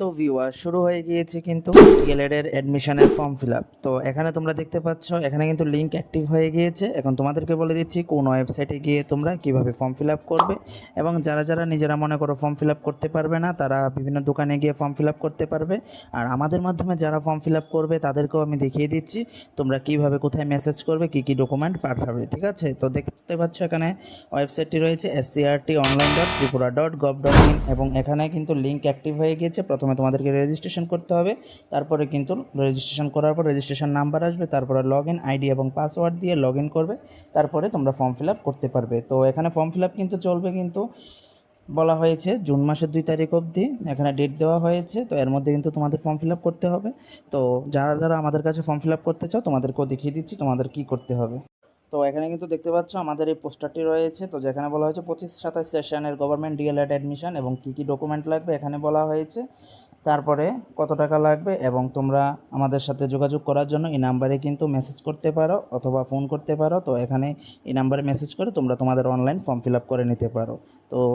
তো ভিউয়ার শুরু হয়ে গিয়েছে কিন্তু ডিএলএড এর অ্যাডমিশনের ফর্ম ফিল আপ তো এখানে তোমরা দেখতে পাচ্ছ, এখানে কিন্তু লিঙ্ক অ্যাক্টিভ হয়ে গিয়েছে। এখন তোমাদেরকে বলে দিচ্ছি, কোন ওয়েবসাইটে গিয়ে তোমরা কীভাবে ফর্ম ফিল আপ করবে এবং যারা যারা নিজেরা মনে করো ফর্ম ফিল আপ করতে পারবে না, তারা বিভিন্ন দোকানে গিয়ে ফর্ম ফিল আপ করতে পারবে। আর আমাদের মাধ্যমে যারা ফর্ম ফিল আপ করবে, তাদেরকেও আমি দেখিয়ে দিচ্ছি, তোমরা কীভাবে কোথায় মেসেজ করবে, কি কি ডকুমেন্ট পাঠাবে, ঠিক আছে? তো দেখতে পাচ্ছ এখানে ওয়েবসাইটটি রয়েছে SCRT online dot Tripura dot gov dot in এবং এখানে কিন্তু লিঙ্ক অ্যাক্টিভ হয়ে গিয়েছে। প্রথমে তোমাদেরকে রেজিস্ট্রেশন করতে হবে। তারপরে কিন্তু রেজিস্ট্রেশন করার পর রেজিস্ট্রেশন নাম্বার আসবে, তারপরে লগ ইন আইডি এবং পাসওয়ার্ড দিয়ে লগ ইন করবে, তারপরে তোমরা ফর্ম ফিল আপ করতে পারবে। তো এখানে ফর্ম ফিল আপ কিন্তু চলবে কিন্তু বলা হয়েছে জুন মাসের দুই তারিখ অবধি, এখানে ডেট দেওয়া হয়েছে, তো এর মধ্যে কিন্তু তোমাদের ফর্ম ফিল আপ করতে হবে। তো যারা যারা আমাদের কাছে ফর্ম ফিল আপ করতে চাও, তোমাদেরকেও দেখিয়ে দিচ্ছি তোমাদের কি করতে হবে। তো এখানে কিন্তু দেখতে পাচ্ছ আমাদের এই পোস্টারটি রয়েছে। তো যেখানে বলা হয়েছে পঁচিশ সাতাশ সেশনের গভর্নমেন্ট ডিএলএড অ্যাডমিশন এবং কী কী ডকুমেন্ট লাগবে এখানে বলা হয়েছে। তারপরে কত টাকা লাগবে এবং তোমরা আমাদের সাথে যোগাযোগ করার জন্য এই নাম্বারে কিন্তু মেসেজ করতে পারো অথবা ফোন করতে পারো। তো এখানে এই নাম্বারে মেসেজ করে তোমরা তোমাদের অনলাইন ফর্ম ফিল আপ করে নিতে পারো। তো